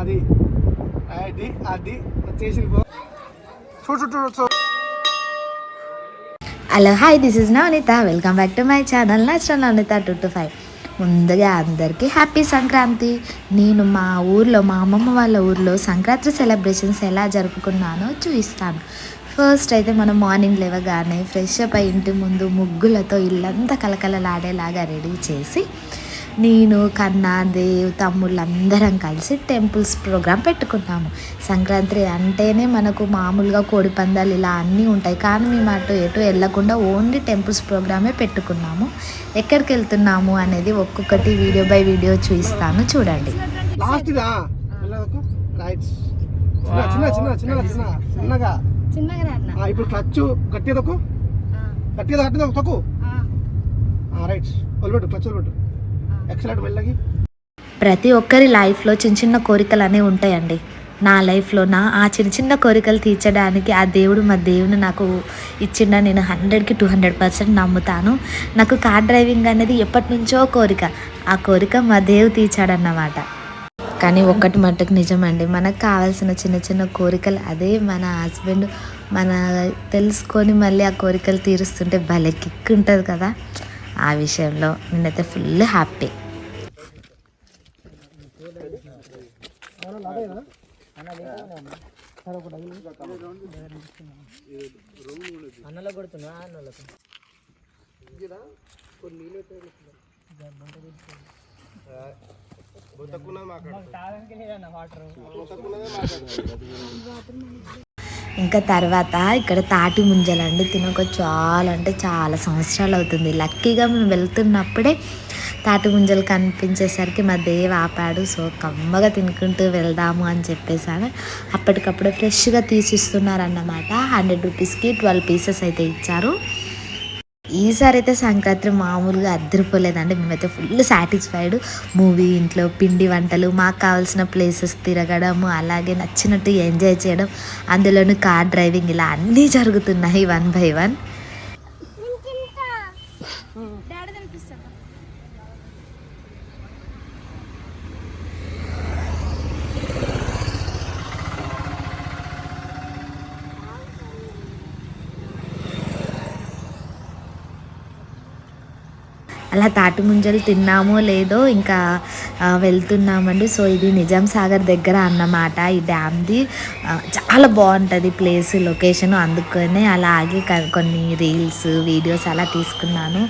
అది. అది అది. వచ్చేసి చూడు చూడు చూడు hello hi this is Navanitha. Welcome back to my channel natural Navanitha two to five ముందుగా అందరికీ హ్యాపీ సంక్రాంతి. నేను మా ఊర్లో మా అమ్మమ్మ వాళ్ళ ఊర్లో సంక్రాంతి సెలబ్రేషన్స్ ఎలా జరుపుకున్నానో చూపిస్తాను. ఫస్ట్ అయితే మనం మార్నింగ్ లేవగానే ఫ్రెష్ అప్ అయి ఇంటి ముందు ముగ్గులతో ఇల్లంతా కలకలలాడేలాగా రెడీ చేసి నేను కన్నా దేవ్ తమ్ముళ్ళు అందరం కలిసి టెంపుల్స్ ప్రోగ్రాం పెట్టుకున్నాము. సంక్రాంతి అంటేనే మనకు మామూలుగా కోడి పందాలు ఇలా అన్నీ ఉంటాయి. కానీ మేము అటు ఎటు వెళ్ళకుండా ఓన్లీ టెంపుల్స్ ప్రోగ్రామే పెట్టుకున్నాము. ఎక్కడికి వెళ్తున్నాము అనేది ఒక్కొక్కటి వీడియో బై వీడియో చూపిస్తాను. చూడండి. లాస్ట్ రైట్ చిన్న చిన్న చిన్న చిన్నగా. చిన్నగా ఆ, ఇప్పుడు క్లచ్ గట్టిగా తొక్కు గట్టిగా గట్టిగా తొక్కు రైట్ వదిలిపెట్టు క్లచ్ వదిలిపెట్టు ఎక్సలెంట్ వెళ్ళగి ప్రతి ఒక్కరి లైఫ్లో చిన్న చిన్న కోరికలు అనేవి ఉంటాయండి. నా లైఫ్లో నా ఆ చిన్న చిన్న కోరికలు తీర్చడానికి ఆ దేవుడు మా దేవుని నాకు ఇచ్చిండ. నేను హండ్రెడ్కి టూ హండ్రెడ్ పర్సెంట్ నమ్ముతాను. నాకు కార్ డ్రైవింగ్ అనేది ఎప్పటి నుంచో కోరిక. ఆ కోరిక మా దేవు తీర్చాడన్నమాట. కానీ ఒక్కటి మట్టుకు నిజమండి. మనకు కావాల్సిన చిన్న చిన్న కోరికలు అదే మన హస్బెండ్ మన తెలుసుకొని మళ్ళీ ఆ కోరికలు తీరుస్తుంటే భలే కిక్ ఉంటుంది కదా ఆ విషయంలో. నేనైతే ఫుల్ హ్యాపీ. అన్నలో కొడుతున్నా అన్నలకు ఇంకా తర్వాత ఇక్కడ తాటి ముంజలండి తినక చాలా అంటే చాలా సంవత్సరాలు అవుతుంది. లక్కీగా మేము వెళ్తున్నప్పుడే తాటి ముంజలు కనిపించేసరికి మా దేవ్ ఆపాడు. సో కమ్మగా తినుకుంటూ వెళ్దాము అని చెప్పేసాను. అప్పటికప్పుడే ఫ్రెష్గా తీసిస్తున్నారన్నమాట. హండ్రెడ్ రూపీస్కి ట్వెల్వ్ పీసెస్ అయితే ఇచ్చారు. ఈసారి అయితే సంక్రాంతి మామూలుగా అద్దరిపోలేదండి. మేమైతే ఫుల్ సాటిస్ఫైడ్ మూవీ ఇంట్లో పిండి వంటలు మాకు కావాల్సిన ప్లేసెస్ తిరగడము అలాగే నచ్చినట్టు ఎంజాయ్ చేయడం అందులోనూ కార్ డ్రైవింగ్ ఇలా అన్నీ జరుగుతున్నాయి వన్ బై వన్ అలా తాటి ముంజలు తిన్నామో లేదో ఇంకా వెళ్తున్నామండి. సో ఇది నిజాం సాగర్ దగ్గర అన్నమాట. ఈ డ్యామ్ది చాలా బాగుంటుంది ప్లేస్ లొకేషన్. అందుకనే అలా ఆగి కొన్ని రీల్స్ వీడియోస్ అలా తీసుకున్నాను.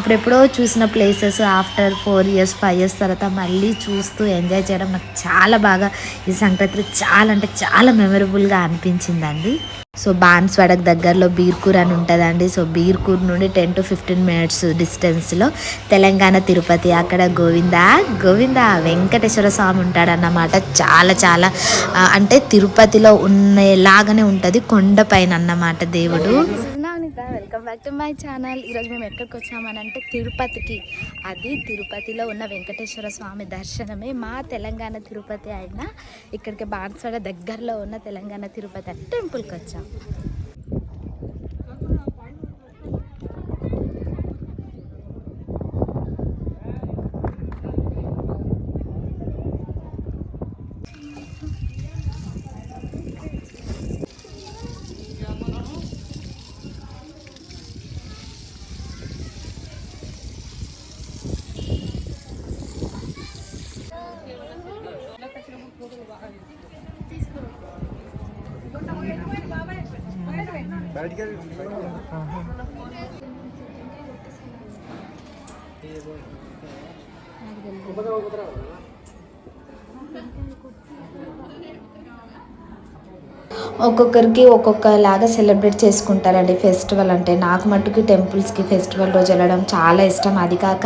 అప్పుడెప్పుడో చూసిన places after four years five years తర్వాత మళ్ళీ చూస్తూ ఎంజాయ్ చేయడం నాకు చాలా బాగా ఈ సంక్రాంతి చాలా అంటే చాలా మెమరబుల్గా అనిపించిందండి. సో బాన్స్వాడకు దగ్గరలో బీర్కూర్ అని ఉంటుందండి. సో బీర్కూర్ నుండి టెన్ టు ఫిఫ్టీన్ మినిట్స్ డిస్టెన్స్లో తెలంగాణ తిరుపతి అక్కడ గోవింద గోవింద వెంకటేశ్వర స్వామి ఉంటాడన్నమాట. చాలా చాలా అంటే తిరుపతిలో ఉన్నలాగానే ఉంటుంది కొండపైన అన్నమాట దేవుడు. Welcome back to my channel. ఈరోజు మేము ఎక్కడికి వచ్చామనంటే తిరుపతికి. అది తిరుపతిలో ఉన్న వెంకటేశ్వర స్వామి దర్శనమే మా తెలంగాణ తిరుపతి అయినా ఇక్కడికి బాన్సడ దగ్గరలో ఉన్న తెలంగాణ తిరుపతి అంటే టెంపుల్కి వచ్చాం. ありがとうございます。ఒక్కొక్కరికి ఒక్కొక్కలాగా సెలబ్రేట్ చేసుకుంటారండి ఫెస్టివల్ అంటే. నాకు మట్టుకు టెంపుల్స్కి ఫెస్టివల్ రోజు వెళ్ళడం చాలా ఇష్టం. అది కాక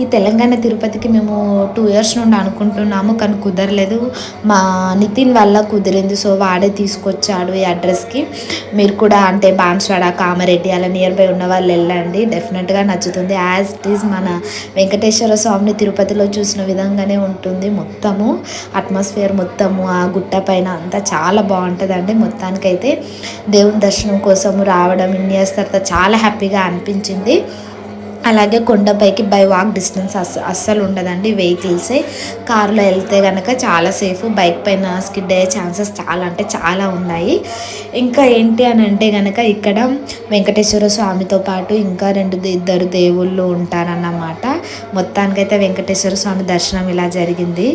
ఈ తెలంగాణ తిరుపతికి మేము టూ ఇయర్స్ నుండి అనుకుంటున్నాము కానీ కుదరలేదు. మా నితిన్ వల్ల కుదిరింది. సో వాడే తీసుకొచ్చాడు ఈ అడ్రస్కి. మీరు కూడా అంటే బాన్స్వాడ కామారెడ్డి అలా నియర్ బై ఉన్న వాళ్ళు వెళ్ళండి. డెఫినెట్గా నచ్చుతుంది. యాజ్ ఇట్ ఈస్ మన వెంకటేశ్వర స్వామిని తిరుపతిలో చూసిన విధంగానే ఉంటుంది. మొత్తము అట్మాస్ఫియర్ మొత్తము ఆ గుట్ట పైన అంతా చాలా బాగుంటుంది బాగుంటుందండి మొత్తానికైతే దేవుని దర్శనం కోసము రావడం ఇన్ని తర్వాత చాలా హ్యాపీగా అనిపించింది. అలాగే కొండపైకి బై వాక్ డిస్టెన్స్ అస్ అస్సలు ఉండదండి వెహికల్సే. కార్లో వెళ్తే కనుక చాలా సేఫ్ బైక్ పైన స్కిడ్ అయ్యే ఛాన్సెస్ చాలా అంటే చాలా ఉన్నాయి. ఇంకా ఏంటి అని అంటే కనుక ఇక్కడ వెంకటేశ్వర స్వామితో పాటు ఇంకా రెండు ఇద్దరు దేవుళ్ళు ఉంటారన్నమాట. మొత్తానికైతే వెంకటేశ్వర స్వామి దర్శనం ఇలా జరిగింది.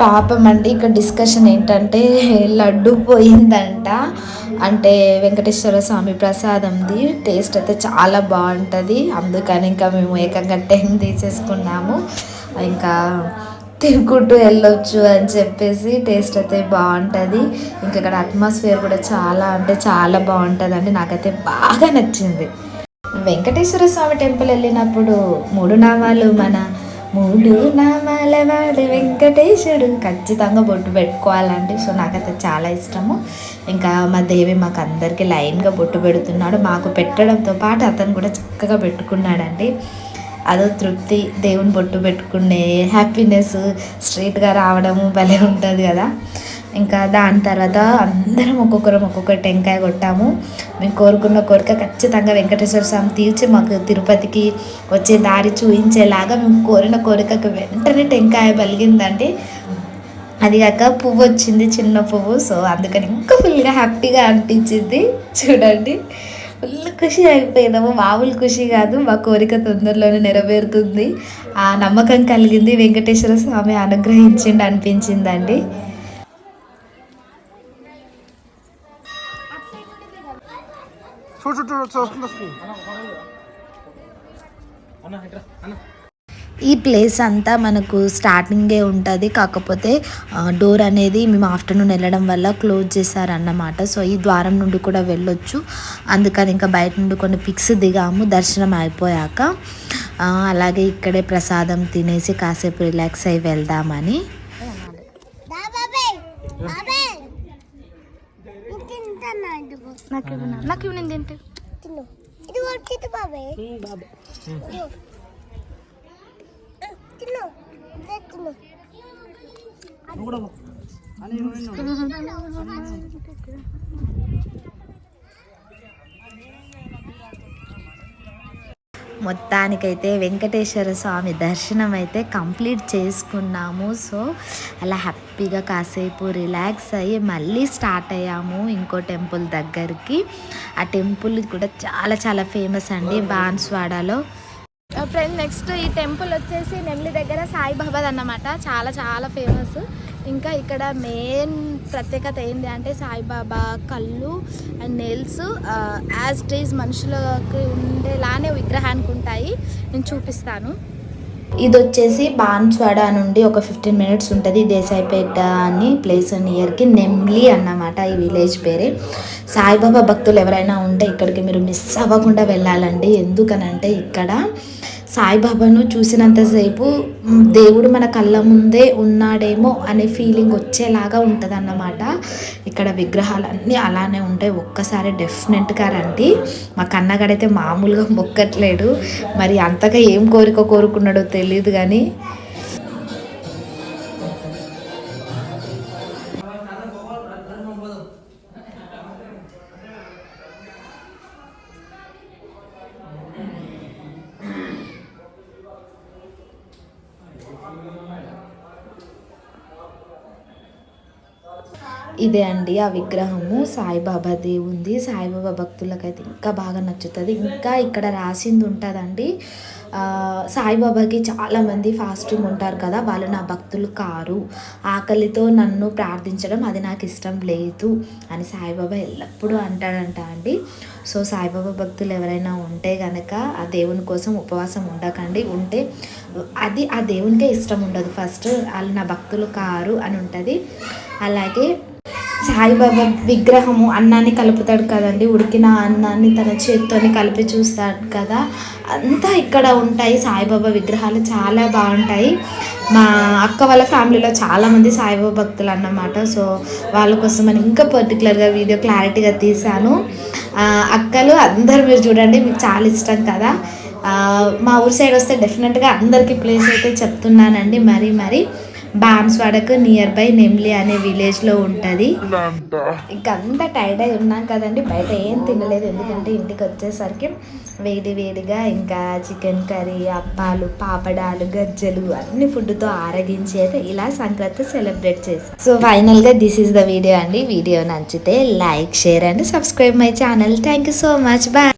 పాపం అండి ఇక్కడ డిస్కషన్ ఏంటంటే లడ్డు పోయిందంట. అంటే వెంకటేశ్వర స్వామి ప్రసాదంది. టేస్ట్ అయితే చాలా బాగుంటుంది. అందుకని ఇంకా మేము ఏకంగా టెన్ తీసేసుకున్నాము. ఇంకా తినుకుంటూ వెళ్ళొచ్చు అని చెప్పేసి టేస్ట్ అయితే బాగుంటుంది. ఇంకా ఇక్కడ అట్మాస్ఫియర్ కూడా చాలా అంటే చాలా బాగుంటుంది అండి నాకైతే బాగా నచ్చింది. వెంకటేశ్వర స్వామి టెంపుల్ వెళ్ళినప్పుడు మూడు నామాలు మన మూడు నామాల వాడు వెంకటేశుడు. ఖచ్చితంగా బొట్టు పెట్టుకోవాలంటే సో నాకైతే చాలా ఇష్టము. ఇంకా మా దేవి మాకు అందరికీ లైన్గా బొట్టు పెడుతున్నాడు. మాకు పెట్టడంతో పాటు అతను కూడా చక్కగా పెట్టుకున్నాడండి. అదో తృప్తి దేవుని బొట్టు పెట్టుకునే హ్యాపీనెస్ స్ట్రైట్గా రావడము భలే ఉంటుంది కదా. ఇంకా దాని తర్వాత అందరం ఒక్కొక్కరం ఒక్కొక్క టెంకాయ కొట్టాము. మేము కోరుకున్న కోరిక ఖచ్చితంగా వెంకటేశ్వర స్వామి తీర్చి మాకు తిరుపతికి వచ్చే దారి చూపించేలాగా మేము కోరిన కోరికకు వెంటనే టెంకాయ పలిగిందండి అది కాక పువ్వు వచ్చింది చిన్న పువ్వు. సో అందుకని ఇంకా ఫుల్గా హ్యాపీగా అనిపించింది. చూడండి. ఫుల్ ఖుషి అయిపోయినాము. మామూలు ఖుషి కాదు. మా కోరిక తొందరలోనే నెరవేరుతుంది. ఆ నమ్మకం కలిగింది. వెంకటేశ్వర స్వామి అనుగ్రహించిండి అనిపించిందండి. చూడు చూడు చూడు వస్తుంది వస్తుంది అన్న ఈ ప్లేస్ అంతా మనకు స్టార్టింగే ఉంటుంది కాకపోతే డోర్ అనేది మేము ఆఫ్టర్నూన్ వెళ్ళడం వల్ల క్లోజ్ చేశారన్నమాట. సో ఈ ద్వారం నుండి కూడా వెళ్ళొచ్చు. అందుకని ఇంకా బయట నుండి కొన్ని పిక్స్ దిగాము దర్శనం అయిపోయాక. అలాగే ఇక్కడే ప్రసాదం తినేసి కాసేపు రిలాక్స్ అయి వెళ్దామని. నాకు ఇవి నేను తింటే ఇది వచ్చింది బాబాయ్ బాబు తిను ఇదే తిను మొత్తానికైతే వెంకటేశ్వర స్వామి దర్శనం అయితే కంప్లీట్ చేసుకున్నాము. సో అలా హ్యాపీగా కాసేపు రిలాక్స్ అయ్యి మళ్ళీ స్టార్ట్ అయ్యాము ఇంకో టెంపుల్ దగ్గరికి. ఆ టెంపుల్ కూడా చాలా చాలా ఫేమస్ అండి బాన్స్వాడలో. Uh, ఫ్రెండ్ నెక్స్ట్ ఈ టెంపుల్ వచ్చేసి నెమ్లి దగ్గర సాయిబాబాద్ అన్నమాట చాలా చాలా ఫేమస్. ఇంకా ఇక్కడ మెయిన్ ప్రత్యేకత ఏంటి అంటే సాయిబాబా కళ్ళు అండ్ నెయిల్స్ యాజ్ డేజ్ మనుషులకి ఉండేలానే విగ్రహానికి ఉంటాయి. నేను చూపిస్తాను. ఇది వచ్చేసి బాన్స్వాడ నుండి ఒక ఫిఫ్టీన్ మినిట్స్ ఉంటుంది దేశాయిపేట అని ప్లేస్ నియర్కి నెమ్లి అన్నమాట ఈ విలేజ్ పేరే. సాయిబాబా భక్తులు ఎవరైనా ఉంటే ఇక్కడికి మీరు మిస్ అవ్వకుండా వెళ్ళాలండి. ఎందుకనంటే ఇక్కడ సాయిబాబాను చూసినంతసేపు దేవుడు మన కళ్ళ ముందే ఉన్నాడేమో అనే ఫీలింగ్ వచ్చేలాగా ఉంటుంది అన్నమాట ఇక్కడ విగ్రహాలన్నీ అలానే ఉంటాయి ఒక్కసారి డెఫినెట్గా రండి. మా కన్నగాడైతే మామూలుగా మొక్కట్లేడు. మరి అంతగా ఏం కోరిక కోరుకున్నాడో తెలియదు కానీ ఇదే అండి ఆ విగ్రహము. సాయిబాబా దేవుంది. సాయిబాబా భక్తులకైతే ఇంకా బాగా నచ్చుతుంది. ఇంకా ఇక్కడ రాసింది ఉంటుందండి సాయిబాబాకి చాలామంది ఫాస్టింగ్ ఉంటారు కదా వాళ్ళు నా భక్తులు కారు. ఆకలితో నన్ను ప్రార్థించడం అది నాకు ఇష్టం లేదు అని సాయిబాబా ఎల్లప్పుడూ అంటాడంట అండి. సో సాయిబాబా భక్తులు ఎవరైనా ఉంటే కనుక ఆ దేవుని కోసం ఉపవాసం ఉండకండి. ఉంటే అది ఆ దేవునికే ఇష్టం ఉండదు. ఫస్ట్ వాళ్ళు నా భక్తులు కారు అని ఉంటుంది. అలాగే సాయిబాబా విగ్రహము అన్నాన్ని కలుపుతాడు కదండి. ఉడికిన అన్నాన్ని తన చేత్తోని కలిపి చూస్తాడు కదా. అంతా ఇక్కడ ఉంటాయి సాయిబాబా విగ్రహాలు. చాలా బాగుంటాయి. మా అక్క వాళ్ళ ఫ్యామిలీలో చాలామంది సాయిబాబా భక్తులు అన్నమాట సో వాళ్ళ కోసం అని ఇంకా పర్టికులర్గా వీడియో క్లారిటీగా తీశాను. అక్కలు అందరు మీరు చూడండి మీకు చాలా ఇష్టం కదా. మా ఊరి సైడ్ వస్తే డెఫినెట్గా అందరికీ ప్లేస్ అయితే చెప్తున్నానండి. మరి మరి. బాన్స్వాడకు నియర్ బై నెమ్లి అనే విలేజ్లో ఉంటుంది. ఇంకా అంతా టైర్డ్ అయి ఉన్నాం కదండి బయట ఏం తినలేదు. ఎందుకంటే ఇంటికి వచ్చేసరికి వేడి వేడిగా ఇంకా చికెన్ కర్రీ అప్పాలు పాపడాలు గజ్జలు అన్ని ఫుడ్తో ఆరగించి అయితే ఇలా సంక్రాంతి సెలబ్రేట్ చేసి సో ఫైనల్గా దిస్ ఈస్ ద వీడియో అండి. వీడియో నచ్చితే like share and subscribe my channel thank you so much bye